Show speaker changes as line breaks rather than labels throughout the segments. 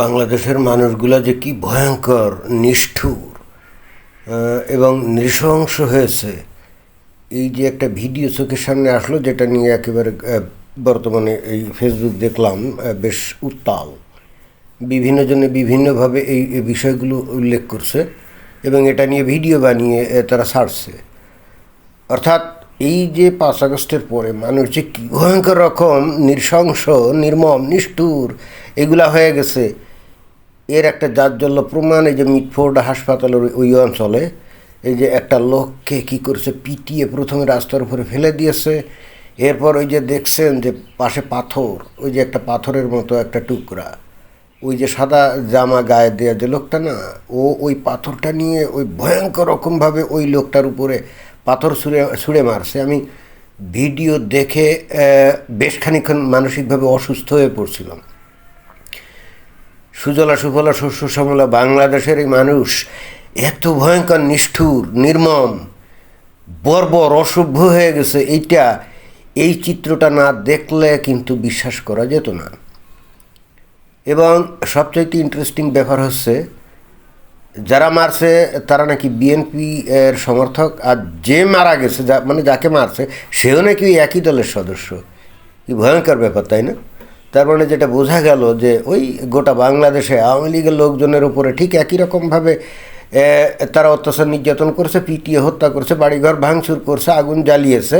বাংলাদেশের মানুষগুলা যে কি ভয়ঙ্কর, নিষ্ঠুর এবং নৃশংস হয়েছে। এই যে একটা ভিডিও চোখের সামনে আসলো, যেটা নিয়ে একেবারে বর্তমানে এই ফেসবুক দেখলাম বেশ উত্তাল। বিভিন্ন জনে বিভিন্নভাবে এই বিষয়গুলো উল্লেখ করছে, এবং এটা নিয়ে ভিডিও বানিয়ে তারা ছাড়ছে অর্থাৎ এই যে পাঁচ আগস্টের পরে মানুষ যে কী ভয়ঙ্কর রকম নৃশংস, নির্মম, নিষ্ঠুর এগুলা হয়ে গেছে। এর একটা জাজ্জল্য প্রমাণ, এই যে মিটফোর্ড হাসপাতালের ওই- অঞ্চলে, এই যে একটা লোককে কি করছে, পিটিয়ে প্রথমে রাস্তার উপরে ফেলে দিয়েছে। এরপর ওই যে দেখছেন যে পাশে পাথর, ওই যে একটা পাথরের মতো একটা টুকরা। ওই যে সাদা জামা গায়ে দেওয়া যে লোকটা না, ও ওই পাথরটা নিয়ে ওই ভয়ঙ্কর রকমভাবে ওই লোকটার উপরে পাথর ছুঁড়ে ছুঁড়ে মারছে। আমি ভিডিও দেখে বেশ খানিক্ষণ মানসিকভাবে অসুস্থ হয়ে পড়ছিলাম। সুজলা সুফলা শস্য শ্যামলা বাংলাদেশের এই মানুষ এত ভয়ঙ্কর, নিষ্ঠুর, নির্মম, বর্বর, অসভ্য হয়ে গেছে। এইটা, এই চিত্রটা না দেখলে কিন্তু বিশ্বাস করা যেত না। এবং সবচাইতে ইন্টারেস্টিং ব্যাপার হচ্ছে যারা মারছে, তারা নাকি বিএনপি এর সমর্থক, আর যে মারা গেছে, যা মানে যাকে মারছে, সেও নাকি একই দলের সদস্য। কি ভয়ঙ্কর ব্যাপার, তাই না? তার মানে যেটা বোঝা গেল যে ওই গোটা বাংলাদেশে আওয়ামী লীগের লোকজনের উপরে ঠিক একই রকমভাবে তারা অত্যাচার নির্যাতন করছে, পিটিয়ে হত্যা করছে, বাড়িঘর ভাঙচুর করছে, আগুন জ্বালিয়েছে।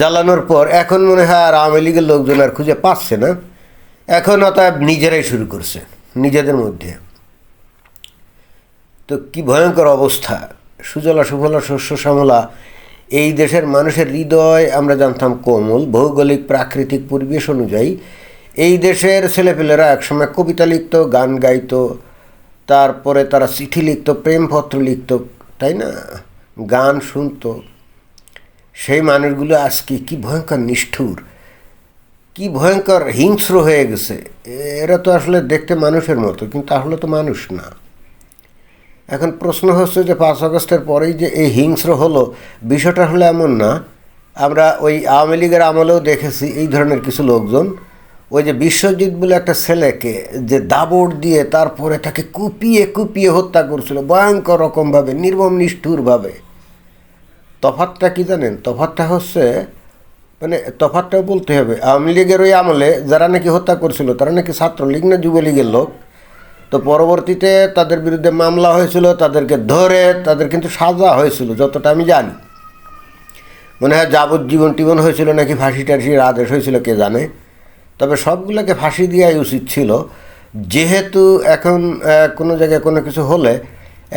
জ্বালানোর পর এখন মনে হয় আর আওয়ামী লীগের লোকজন আর খুঁজে পাচ্ছে না। এখন অতএব নিজেরাই শুরু করছে, নিজেদের মধ্যে। তো কি ভয়ঙ্কর অবস্থা। সুজলা, সুফলা, শস্য, শ্যামলা, এই দেশের মানুষের হৃদয় আমরা জানতাম কোমল, ভৌগোলিক, প্রাকৃতিক পরিবেশ অনুযায়ী। এই দেশের ছেলেপেলেরা একসময় কবিতা লিখত, গান গাইতো, তারপরে তারা চিঠি লিখত, প্রেমপত্র লিখত, তাই না? গান শুনতো। সেই মানুষগুলো আজকে কি ভয়ঙ্কর নিষ্ঠুর, কি ভয়ঙ্কর হিংস্র হয়ে গেছে। এরা তো আসলে দেখতে মানুষের মতো, কিন্তু আসলে তো মানুষ না। এখন প্রশ্ন হচ্ছে যে পাঁচ আগস্টের পরেই যে এই হিংস্র হলো, বিষয়টা হলো এমন না। আমরা ওই আওয়ামী লীগের আমলেও দেখেছি এই ধরনের কিছু লোকজন। ওই যে বিশ্বজিৎ বলে একটা ছেলেকে যে দাবড় দিয়ে তারপরে তাকে কুপিয়ে কুপিয়ে হত্যা করছিল, ভয়ঙ্কর রকমভাবে, নির্মম নিষ্ঠুরভাবে। তফাতটা কি জানেন? তফাতটা হচ্ছে মানে তফাতটাও বলতে হবে, আওয়ামী লীগের ওই আমলে যারা নাকি হত্যা করছিল, তারা নাকি ছাত্রলীগ না যুবলীগের লোক? তো পরবর্তীতে তাদের বিরুদ্ধে মামলা হয়েছিল, তাদেরকে ধরে, তাদের কিন্তু সাজা হয়েছিল, যতটা আমি জানি। মনে হয় যাবজ্জীবন টিবন হয়েছিল নাকি ফাঁসি টাসির আদেশ হয়েছিল, কে জানে। তবে সবগুলোকে ফাঁসি দেওয়াই উচিত ছিল। যেহেতু এখন কোনো জায়গায় কোনো কিছু হলে,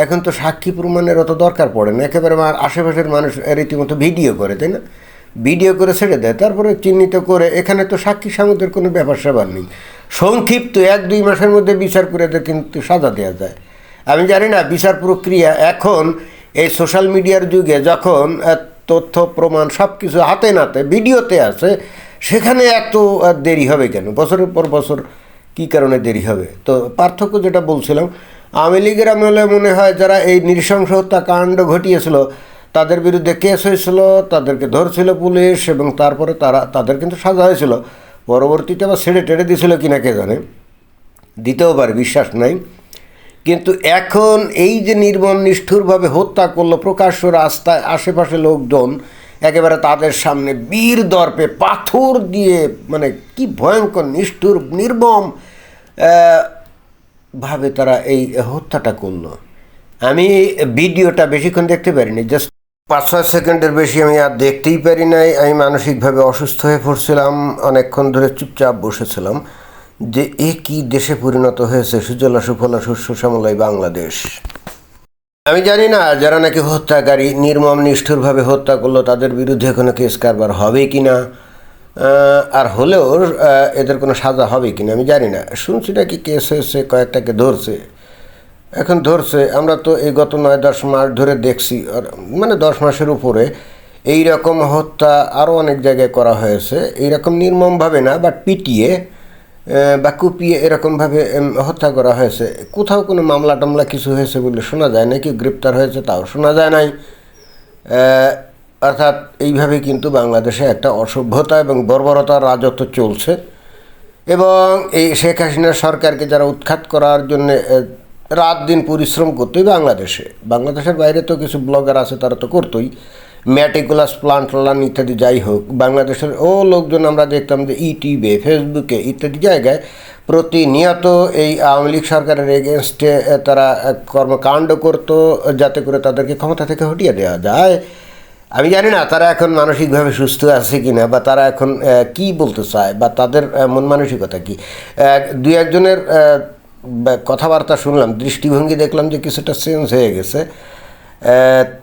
এখন তো সাক্ষী প্রমাণের অত দরকার পড়ে না। একেবারে আশেপাশের মানুষ রীতিমতো ভিডিও করে, তাই না? ভিডিও করে ছেড়ে দেয়, তারপরে চিহ্নিত করে, এখানে তো সাক্ষী সামুদ্রের কোনো ব্যাপার স্যাপার নেই। সংক্ষিপ্ত এক দুই মাসের মধ্যে বিচার করে কিন্তু সাজা দেওয়া যায়। আমি জানি না, বিচার প্রক্রিয়া এখন এই সোশ্যাল মিডিয়ার যুগে যখন তথ্য, প্রমাণ সব কিছু হাতে নাতে, ভিডিওতে আছে, সেখানে এত দেরি হবে কেন? বছরের পর বছর কী কারণে দেরি হবে? তো পার্থক্য যেটা বলছিলাম, আওয়ামী লীগের আমলে মনে হয় যারা এই নৃশংস হত্যাকাণ্ড ঘটিয়েছিল তাদের বিরুদ্ধে কেস হয়েছিল, তাদেরকে ধরছিল পুলিশ এবং তারপরে তারা, তাদের কিন্তু সাজা হয়েছিল। পরবর্তীতে আবার ছেড়ে টেড়ে দিয়েছিল কিনা কে জানে? দিতেও পারে বিশ্বাস নাই। কিন্তু এখন এই যে নির্মম, নিষ্ঠুরভাবে হত্যা করল প্রকাশ্য রাস্তায় আশেপাশে লোকজন, একেবারে তাদের সামনে বীর দর্পে পাথর দিয়ে মানে কি ভয়ঙ্কর, নিষ্ঠুর, নির্মম ভাবে তারা এই হত্যাটা করল। আমি ভিডিওটা বেশিক্ষণ দেখতে পারিনি জাস্ট পাঁচ ছয় সেকেন্ডের বেশি আমি আর দেখতেই পারি নাই। আমি মানসিকভাবে অসুস্থ হয়ে পড়ছিলাম, অনেকক্ষণ ধরে চুপচাপ বসেছিলাম। যে এ কি দেশে পরিণত হয়েছে, সুজলা সুফলা শস্য শ্যামলাই বাংলাদেশ। আমি জানি না, যারা নাকি হত্যাকারী, নির্মম, নিষ্ঠুরভাবে হত্যা করল, তাদের বিরুদ্ধে কোনো কেস কারবার হবে কি না আর হলেও এদের কোনো সাজা হবে কি না আমি জানি না। শুনছি নাকি কেস হয়েছে, কয়েকটাকে ধরছে। এখন ধরছে, আমরা তো এই গত নয় দশ মাস ধরে দেখছি মানে দশ মাসের উপরে এই রকম হত্যা আরও অনেক জায়গায় করা হয়েছে। এইরকম নির্মমভাবে না বাট পিটিয়ে বা কুপিয়ে এরকমভাবে হত্যা করা হয়েছে। কোথাও কোনো মামলা টামলা কিছু হয়েছে বলে শোনা যায় নাকি? গ্রেপ্তার হয়েছে তাও শোনা যায় নাই। অর্থাৎ এইভাবে কিন্তু বাংলাদেশে একটা অসভ্যতা এবং বর্বরতার রাজত্ব চলছে। এবং এই শেখ হাসিনা সরকারকে যারা উৎখাত করার জন্য রাত দিন পরিশ্রম করতোই বাংলাদেশে। বাংলাদেশের বাইরে তো কিছু ব্লগার আছে, তারা তো করতোই। ম্যাটিকুলাস প্লান্ট লান ইত্যাদি যাই হোক, বাংলাদেশের ও লোকজন আমরা দেখতাম যে ইউটিউবে, ফেসবুকে ইত্যাদি জায়গায় প্রতিনিয়ত এই আওয়ামী লীগ সরকারের এগেনস্টে তারা কর্মকাণ্ড করতো, যাতে করে তাদেরকে ক্ষমতা থেকে হটিয়ে দেওয়া যায়। আমি জানি না তারা এখন মানসিকভাবে সুস্থ আছে কি না বা তারা এখন কি বলতে চায়, বা তাদের মন মানসিকতা কি। দুই একজনের কথাবার্তা শুনলাম, দৃষ্টিভঙ্গি দেখলাম যে কিছুটা চেঞ্জ হয়ে গেছে।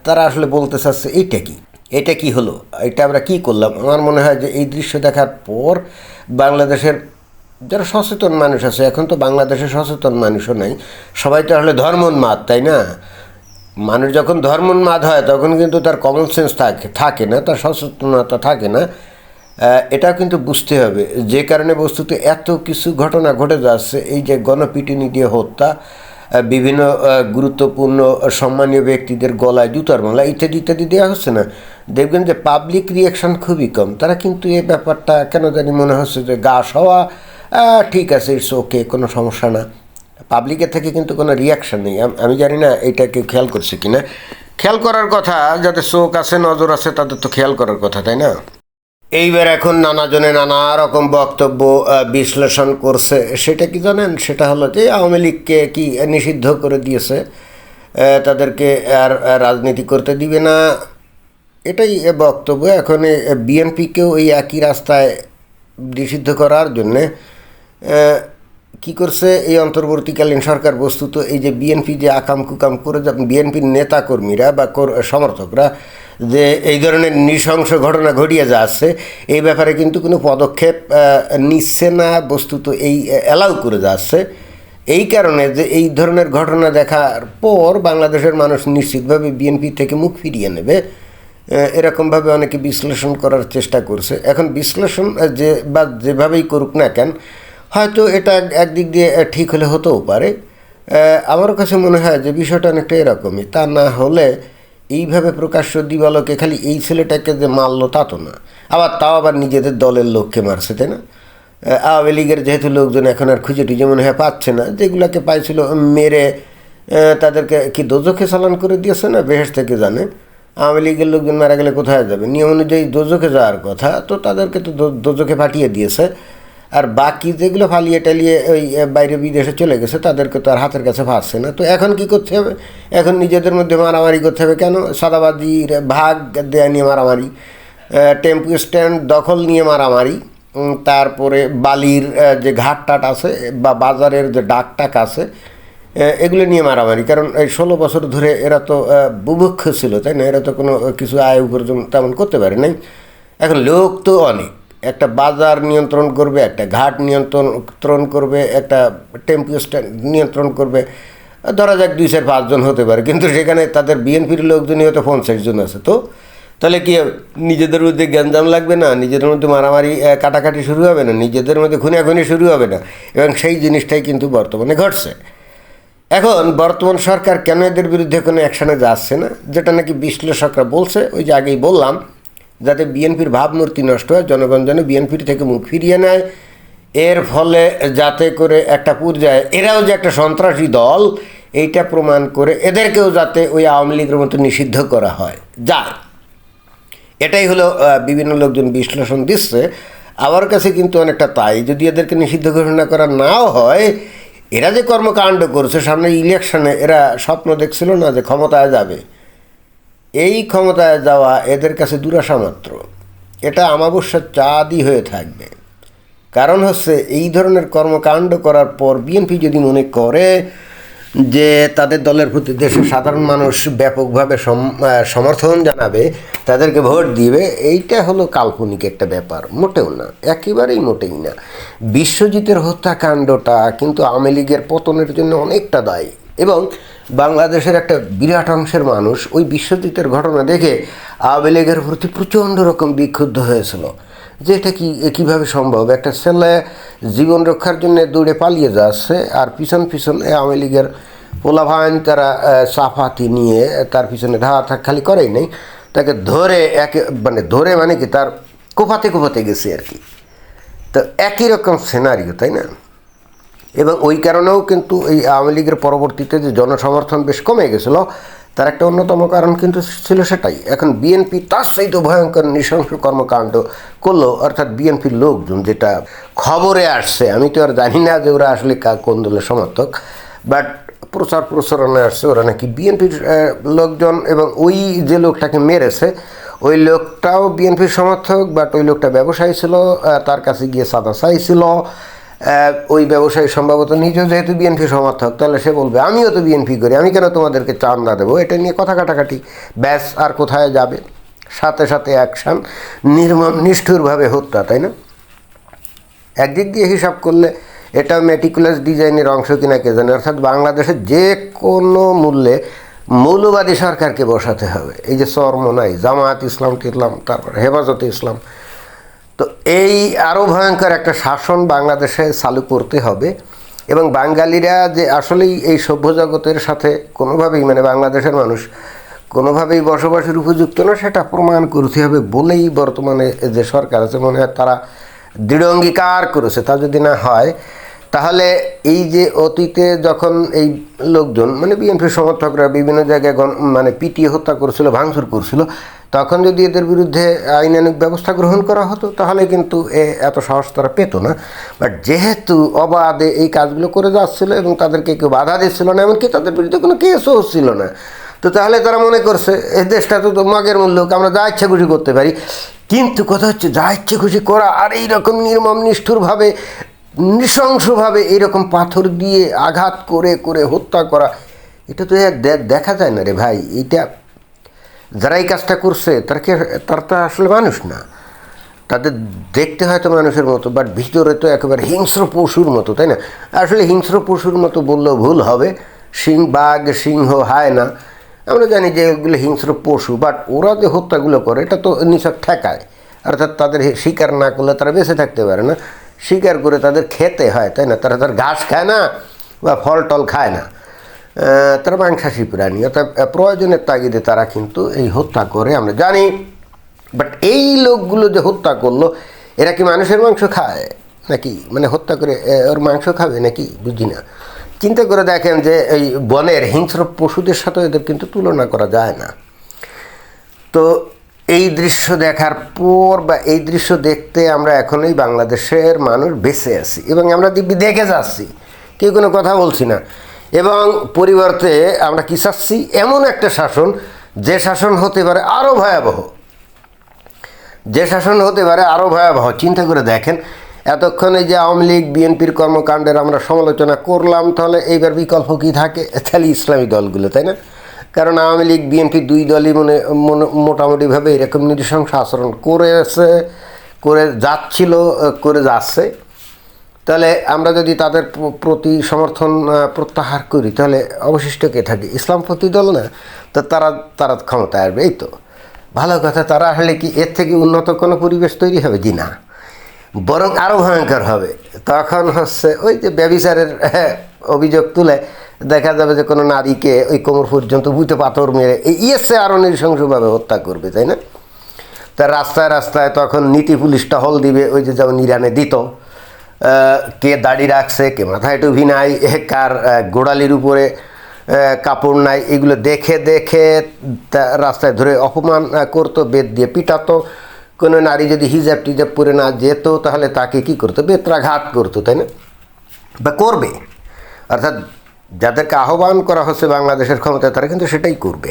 তারা আসলে বলতে চাচ্ছে, এইটা কি? এটা কি হলো? এটা আমরা কি করলাম? আমার মনে হয় যে এই দৃশ্য দেখার পর বাংলাদেশের যারা সচেতন মানুষ আছে, এখন তো বাংলাদেশে সচেতন মানুষও নাই, সবাই তো আসলে ধর্মোন্মাদ, তাই না? মানুষ যখন ধর্মোন্মাদ হয়, তখন কিন্তু তার কমন সেন্স থাকে থাকে না, তার সচেতনতা থাকে না। এটাও কিন্তু বুঝতে হবে। যে কারণে বস্তুত এত কিছু ঘটনা ঘটে যাচ্ছে, এই যে গণপিটুনি দিয়ে হত্যা বিভিন্ন গুরুত্বপূর্ণ সম্মানীয় ব্যক্তিদের গলায় জুতার মালা ইত্যাদি ইত্যাদি দেওয়া হচ্ছে না। দেখবেন যে পাবলিক রিয়াকশন খুবই কম। তারা কিন্তু এই ব্যাপারটা কেন জানি মনে হচ্ছে যে গা সওয়া ঠিক আছে ইটস ওকে কোনো সমস্যা না। পাবলিকের থেকে কিন্তু কোনো রিয়াকশান নেই। আমি জানি না এটা কেউ খেয়াল করছে কিনা। খেয়াল করার কথা যাদের চোখ আছে, নজর আছে, তাদের তো খেয়াল করার কথা, তাই না? এইবার এখন নানাজনে নানা রকম বক্তব্য বিশ্লেষণ করছে। সেটা কি জানেন? সেটা হলো যে আওয়ামী লীগকে কি নিষিদ্ধ করে দিয়েছে? তাদেরকে আর রাজনীতি করতে দিবে না। এটাই বক্তব্য। এখন বিএনপিকেও এই একই রাস্তায় নিষিদ্ধ করার জন্যে কি করছে? এই অন্তর্বর্তীকালীন সরকার বস্তুত এই যে বিএনপি যে আকাম কুকাম করে বিএনপির নেতাকর্মীরা বা কর- সমর্থকরা যে এই ধরনের নৃশংস ঘটনা ঘটিয়ে যাচ্ছে এই ব্যাপারে কিন্তু কোনো পদক্ষেপ নিচ্ছে না, বস্তুত এই অ্যালাউ করে যাচ্ছে এই কারণে যে এই ধরনের ঘটনা দেখার পর বাংলাদেশের মানুষ নিশ্চিতভাবে বিএনপি থেকে মুখ ফিরিয়ে নেবে এরকমভাবে অনেকে বিশ্লেষণ করার চেষ্টা করছে। এখন বিশ্লেষণ যে, বা যেভাবেই করুক না কেন, হয়তো এটা একদিক দিয়ে ঠিক হলে হতেও পারে। আমার কাছে মনে হয় যে বিষয়টা অনেকটা এরকমই। তা না হলে এইভাবে প্রকাশ্য দিবালোকে খালি এই ছেলেটাকে যে মারলো তা তো না। আবার তাও আবার নিজেদের দলের লোককে মারছে, তাই না? আওয়ামী লীগের যেহেতু লোকজন এখন আর খুঁজে টুজে মনে হয় পাচ্ছে না যেগুলাকে পাইছিল মেরে তাদেরকে কি দোজখে চালান করে দিয়েছে না বেহেস থেকে জানে? আওয়ামী লীগের লোকজন মারা গেলে কোথায় যাবে? নিয়ম অনুযায়ী দোজখে যাওয়ার কথা, তো তাদেরকে তো দোজখে পাঠিয়ে দিয়েছে। আর বাকি যেগুলো ফালিয়ে টালিয়ে ওই বাইরে বিদেশে চলে গেছে, তাদেরকে তো আর হাতের কাছে ভাসছে না। তো এখন কি করতে হবে? এখন নিজেদের মধ্যে মারামারি করতে হবে কেন? সাদাবাজির ভাগ দেয়া নিয়ে মারামারি টেম্পু স্ট্যান্ড দখল নিয়ে মারামারি তারপরে বালির যে ঘাট টাট আছে বা বাজারের যে ডাক টাক আছে এগুলো নিয়ে মারামারি। কারণ এই ষোলো বছর ধরে এরা তো বুভুক্ষ ছিল, তাই না? এরা তো কোনো কিছু আয় উপার্জন তেমন করতে পারে নাই। এখন লোক তো অনেক। একটা বাজার নিয়ন্ত্রণ করবে, একটা ঘাট নিয়ন্ত্রণ করবে, একটা টেম্পু স্ট্যান্ড নিয়ন্ত্রণ করবে। ধরা যাক দুই চার পাঁচজন হতে পারে, কিন্তু সেখানে তাদের বিএনপির লোকজনই হয়তো পঞ্চাশ জন আছে। তো তাহলে কি নিজেদের মধ্যে গ্যাঞ্জাম লাগবে না? নিজেদের মধ্যে মারামারি কাটাকাটি শুরু হবে না? নিজেদের মধ্যে খুনাখুনি শুরু হবে না? এবং সেই জিনিসটাই কিন্তু বর্তমানে ঘটছে। এখন বর্তমান সরকার কেন এদের বিরুদ্ধে কোনো অ্যাকশনে যাচ্ছে না? যেটা নাকি বিশ্লেষকরা বলছে, ওই যে আগেই বললাম যাতে বিএনপির ভাবমূর্তি নষ্ট হয়, জনগণ যেন বিএনপির থেকে মুখ ফিরিয়ে নেয়। এর ফলে যাতে করে একটা পর্যায়ে এরাও যে একটা সন্ত্রাসী দল, এইটা প্রমাণ করে এদেরকেও যাতে ওই আওয়ামী লীগের মতো নিষিদ্ধ করা হয়। যায়। এটাই হলো বিভিন্ন লোকজন বিশ্লেষণ দিচ্ছে। আমার কাছে কিন্তু অনেকটা তাই। যদি এদেরকে নিষিদ্ধ ঘোষণা করা নাও হয়, এরা যে কর্মকাণ্ড করছে, সামনে ইলেকশনে এরা স্বপ্ন দেখছিল না যে ক্ষমতায় যাবে। এই ক্ষমতায় যাওয়া এদের কাছে দুরাশা মাত্র এটা আমাবস্যার চাঁদই হয়ে থাকবে। কারণ হচ্ছে এই ধরনের কর্মকাণ্ড করার পর বিএনপি যদি মনে করে যে তাদের দলের প্রতি দেশের সাধারণ মানুষ ব্যাপকভাবে সম- সমর্থন জানাবে, তাদেরকে ভোট দিবে, এইটা হলো কাল্পনিক একটা ব্যাপার। মোটেও না, একেবারেই মোটেই না। বিশ্বজিতের হত্যাকাণ্ডটা কিন্তু আওয়ামী লীগের পতনের জন্য অনেকটা দায়ী। এবং বাংলাদেশের একটা বিরাট অংশের মানুষ ওই বিশ্বজিতের ঘটনা দেখে আওয়ামী লীগের প্রতি প্রচণ্ড রকম বিক্ষুব্ধ হয়েছিল। যে এটা কি কীভাবে সম্ভব? একটা ছেলে জীবন রক্ষার জন্য দৌড়ে পালিয়ে যাচ্ছে আর পিছন পিছন আওয়ামী লীগের পোলাভাইন তারা চাপাতি নিয়ে তার পিছনে ধাওয়া খালি করেই নেই। তাকে ধরে একে মানে ধরে মানে কি তার কোপাতে কোপাতে গেছে আর কি। তো একই রকম সিনারিও তাই না? এবং ওই কারণেও কিন্তু এই আওয়ামী লীগের পরবর্তীতে যে জনসমর্থন বেশ কমে গেছিল, তার একটা অন্যতম কারণ কিন্তু ছিল সেটাই। এখন বিএনপি তার সহিত ভয়ঙ্কর নৃশংস কর্মকাণ্ড করল, অর্থাৎ বিএনপির লোকজন যেটা খবরে আসছে, আমি তো আর জানি না যে ওরা আসলে কা- কোন দলের সমর্থক বাট প্রচার প্রসারণে আসছে ওরা নাকি বিএনপির লোকজন এবং ওই যে লোকটাকে মেরেছে, ওই লোকটাও বিএনপির সমর্থক বাট ওই লোকটা ব্যবসায়ী ছিল তার কাছে গিয়ে সাদা চাইছিল ওই ব্যবসায়ী সম্ভবত নিজেও যেহেতু বিএনপি সমর্থক, তাহলে সে বলবে, আমিও তো বিএনপি করি, আমি কেন তোমাদেরকে চান্দা দেবো? এটা নিয়ে কথা কাটাকাটি। ব্যাস, আর কোথায় যাবে? সাথে সাথে অ্যাকশান নির্মম নিষ্ঠুরভাবে হত্যা, তাই না? একদিক দিয়ে হিসাব করলে এটা মেটিকুলাস ডিজাইনের অংশ কিনা কে জানে? অর্থাৎ বাংলাদেশে যে কোনো মূল্যে মৌলবাদী সরকারকে বসাতে হবে। এই যে চরমোনাই জামায়াত ইসলাম টিসলাম তারপর হেফাজতে ইসলাম তো এই আরও ভয়ঙ্কর একটা শাসন বাংলাদেশে চালু করতে হবে এবং বাঙালিরা যে আসলেই এই সভ্য জগতের সাথে কোনোভাবেই মানে বাংলাদেশের মানুষ কোনোভাবেই বসবাসের উপযুক্ত না, সেটা প্রমাণ করতে হবে বলেই বর্তমানে যে সরকার আছে, মনে হয় তারা দৃঢ় অঙ্গীকার করেছে। তা যদি না হয়, তাহলে এই যে অতীতে যখন এই লোকজন মানে বিএনপির সমর্থকরা বিভিন্ন জায়গায় মানে পিটিয়ে হত্যা করছিল, ভাঙচুর করছিল তখন যদি এদের বিরুদ্ধে আইনানুক ব্যবস্থা গ্রহণ করা হতো, তাহলে কিন্তু এ এত সাহস তারা পেত না। বাট যেহেতু অবাধে এই কাজগুলো করে যাচ্ছিল এবং তাদেরকে কেউ বাধা দিচ্ছিল না, এমনকি তাদের বিরুদ্ধে কোনো কেসও হচ্ছিল না। তো তাহলে তারা মনে করছে এই দেশটা তো মগের মূল্য আমরা যা ইচ্ছা খুশি করতে পারি। কিন্তু কথা হচ্ছে, যা ইচ্ছে খুশি করা আর এইরকম নির্মম, নিষ্ঠুরভাবে, নৃশংসভাবে এইরকম পাথর দিয়ে আঘাত করে করে হত্যা করা, এটা তো দেখা যায় না রে ভাই। এটা যারা এই কাজটা করছে, তারা কি তারা তো আসলে মানুষ না। তাদের দেখতে হয়তো মানুষের মতো বাট ভিতরে তো একেবারে হিংস্র পশুর মতো, তাই না? আসলে হিংস্র পশুর মতো বললেও ভুল হবে। সিং বাঘ, সিংহ হায় না। আমরা জানি যে এগুলো হিংস্র পশু বাট ওরা যে হত্যাগুলো করে, এটা তো নিছক ঠেকায়। অর্থাৎ তাদের শিকার না করলে তারা বেঁচে থাকতে পারে না। শিকার করে তাদের খেতে হয়, তাই না? তারা তার ঘাস খায় না বা ফল টল খায় না। আহ, তারা মাংসাশী প্রাণী অর্থাৎ প্রয়োজনের তাগিদে তারা কিন্তু এই হত্যা করে আমরা জানি। বাট এই লোকগুলো যে হত্যা করল এরা কি মানুষের মাংস খায় নাকি? মানে হত্যা করে ওর মাংস খাবে নাকি? বুঝি না। চিন্তা করে দেখেন যে এই বনের হিংস্র পশুদের সাথে এদের কিন্তু তুলনা করা যায় না। তো এই দৃশ্য দেখার পর বা এই দৃশ্য দেখতে আমরা এখনই বাংলাদেশের মানুষ বেঁচে আছি এবং আমরা দিব্যি দেখে যাচ্ছি। কেউ কোনো কথা বলছি না। এবং পরিবর্তে আমরা কি চাচ্ছি? এমন একটা শাসন, যে শাসন হতে পারে আরও ভয়াবহ। যে শাসন হতে পারে আরও ভয়াবহ। চিন্তা করে দেখেন, এতক্ষণে যে আওয়ামী লীগ, বিএনপির কর্মকাণ্ডের আমরা সমালোচনা করলাম, তাহলে এইবার বিকল্প কী থাকে? তাহলে ইসলামী দলগুলো, তাই না? কারণ আওয়ামী লীগ, বিএনপি দুই দলই মনে, মনে- মোটামুটিভাবে এরকম নৃশংস আচরণ করেছে, করে যাচ্ছিল, করে যাচ্ছে। তাহলে আমরা যদি তাদের প্রতি সমর্থন প্রত্যাহার করি তাহলে অবশিষ্ট কে থাকে? ইসলামপন্থী দল না? তো তারা তারা ক্ষমতায় আসবে এই তো। ভালো কথা তারা আসলে কি এর থেকে উন্নত কোনো পরিবেশ তৈরি হবে জি না? বরং আরও ভয়ঙ্কর হবে। তখন হচ্ছে ওই যে ব্যবিচারের হ্যাঁ, অভিযোগ তুলে দেখা যাবে যে কোনো নারীকে ওই কোমর পর্যন্ত বুঝতে পাথর মেরে ইয়েসে আরও নৃশংসভাবে হত্যা করবে তাই না? তা রাস্তায় রাস্তায় তখন নীতি পুলিশ টহল দিবে ওই যে যেমন ইরানে দিত। কে দাড়ি রাখছে, কে মাথায় টুপি নাই কার গোড়ালির উপরে কাপড় নাই, এগুলো দেখে দেখে রাস্তায় ধরে অপমান করতো বেদ দিয়ে পিটাতো। কোনো নারী যদি হিজাব টিজাব পরে না যেত, তাহলে তাকে কি করতো? বেত্রাঘাত করতো, তাই না? বা করবে। অর্থাৎ যাদেরকে আহ্বান করা হচ্ছে বাংলাদেশের ক্ষমতায়, তারা কিন্তু সেটাই করবে।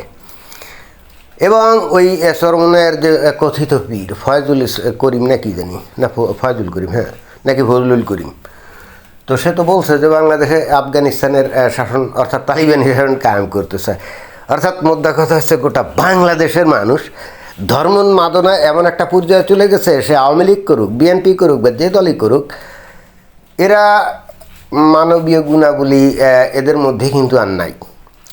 এবং ওই সরমনের যে কথিত পীর, ফয়জুল করিম না কি জানি? না ফয়জুল করিম হ্যাঁ। নাকি ফজলুল করিম। তো সে তো বলছে যে বাংলাদেশে আফগানিস্তানের শাসন অর্থাৎ তালিবানি শাসন কায়েম করতে চায় অর্থাৎ মোদ্দা কথা হচ্ছে গোটা বাংলাদেশের মানুষ ধর্ম ধর্মোন্মাদনা এমন একটা পর্যায়ে চলে গেছে, সে আওয়ামী লীগ করুক, বিএনপি করুক বা যে দলই করুক, এরা মানবীয় গুণাবলী এদের মধ্যে কিন্তু আর নাই।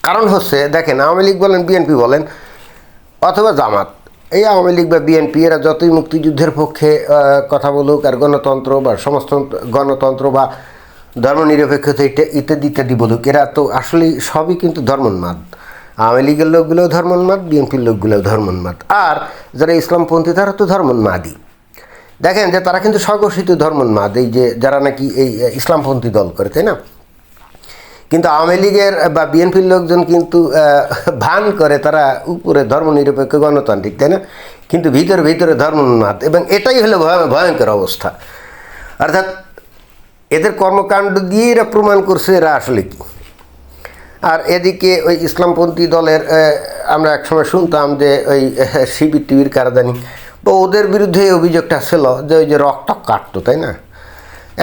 কারণ হচ্ছে, দেখেন, আওয়ামী লীগ বলেন, বিএনপি বলেন, অথবা জামাত। এই আওয়ামী লীগ বা বিএনপি, এরা যতই মুক্তিযুদ্ধের পক্ষে কথা বলুক আর গণতন্ত্র বা সমস্ত গণতন্ত্র বা ধর্মনিরপেক্ষতা ইত্যাদি ইত্যাদি বলুক, এরা তো আসলে সবই কিন্তু ধর্মোন্মাদ। আওয়ামী লীগের লোকগুলোও ধর্মোন্মাদ, বিএনপির লোকগুলোও ধর্মোন্মাদ। আর যারা ইসলামপন্থী, তারা তো ধর্মোন্মাদই। দেখেন যে তারা কিন্তু স্বঘোষিত ধর্মোন্মাদ, এই যে যারা নাকি এই ইসলামপন্থী দল করে, তাই না? কিন্তু আওয়ামী লীগের বা বিএনপির লোকজন কিন্তু ভান করে তারা উপরে ধর্মনিরপেক্ষ গণতান্ত্রিক, তাই না? কিন্তু ভিতরে ভিতরে ধর্মোন্মাদ, এবং এটাই হলো ভয়- ভয়ঙ্কর অবস্থা। অর্থাৎ এদের কর্মকাণ্ড দিয়ে এরা প্রমাণ করছে এরা আসলে কি। আর এদিকে ওই ইসলামপন্থী দলের আমরা একসময় শুনতাম যে ওই শিবির টিভির কারাদানি, তো ওদের বিরুদ্ধে অভিযোগটা ছিল যে ওই যে রক্ত কাটতো, তাই না?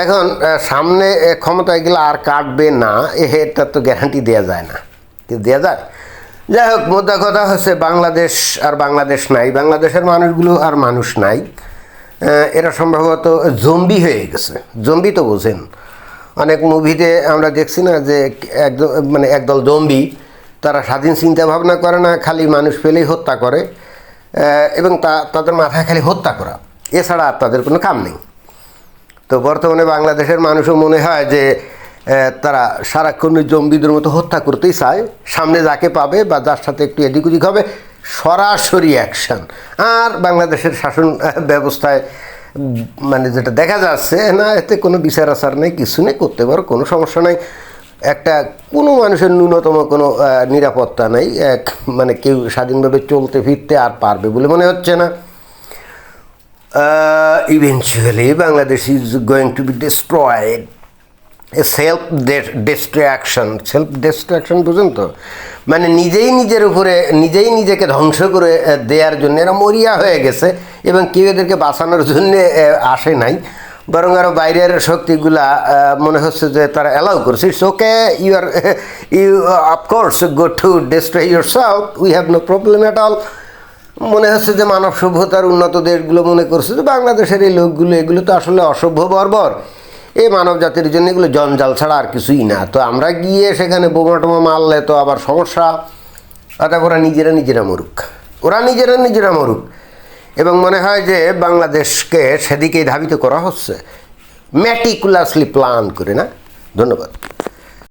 এখন সামনে আহ, ক্ষমতায় গেলে আর কাটবে না এটা তো গ্যারান্টি দেওয়া যায় না। কি দেওয়া যায়? যাই হোক মোদ্দা কথা হচ্ছে বাংলাদেশ আর বাংলাদেশ নাই। বাংলাদেশের মানুষগুলো আর মানুষ নাই। এরা সম্ভবত জম্বি হয়ে গেছে। জম্বি তো বোঝেন। অনেক মুভিতে আমরা দেখছি না যে একদম মানে একদল জম্বি তারা স্বাধীন চিন্তা ভাবনা করে না খালি মানুষ পেলেই হত্যা করে। এবং তা তাদের মাথায় খালি হত্যা করা। এছাড়া আর তাদের কোনো কাম নেই। তো বর্তমানে বাংলাদেশের মানুষও মনে হয় যে তারা সারাক্ষণ জম্বিদের মতো হত্যা করতেই চায়। সামনে যাকে পাবে বা যার সাথে একটু এদিক ওদিক হবে, সরাসরি অ্যাকশন আর বাংলাদেশের শাসন ব্যবস্থায় মানে যেটা দেখা যাচ্ছে, না, এতে কোনো বিচার আচার নেই, কিছু নেই, করতে পারো, কোনো সমস্যা নাই। একটা, কোনো মানুষের ন্যূনতম কোনো নিরাপত্তা নেই। এক মানে কেউ স্বাধীনভাবে চলতে ফিরতে আর পারবে বলে মনে হচ্ছে না। Uh, eventually Bangladesh is going to be destroyed. Self destruction self destruction বুঝেন তো? মানে নিজেই নিজের উপরে নিজেই নিজেকে ধ্বংস করে দেওয়ার জন্য এরা মরিয়া হয়ে গেছে এবং কেউ এদেরকে বাঁচানোর জন্য আসে নাই। বরং আরও বাইরের শক্তিগুলা মনে হচ্ছে যে তারা অ্যালাউ করছে। It's okay you are you of course go to destroy yourself we have no problem at all মনে হচ্ছে যে মানব সভ্যতার উন্নত দেশগুলো মনে করছে যে বাংলাদেশের এই লোকগুলো, এগুলো তো আসলে অসভ্য বর্বর। এই মানব জাতির জন্য এগুলো জঞ্জাল ছাড়া আর কিছুই না। তো আমরা গিয়ে সেখানে বোমা টোমা মারলে তো আবার সমস্যা। অর্থাৎ ওরা নিজেরা নিজেরা মরুক। ওরা নিজেরা নিজেরা মরুক। এবং মনে হয় যে বাংলাদেশকে সেদিকেই ধাবিত করা হচ্ছে। ম্যাটিকুলাসলি প্ল্যান করে, না? ধন্যবাদ।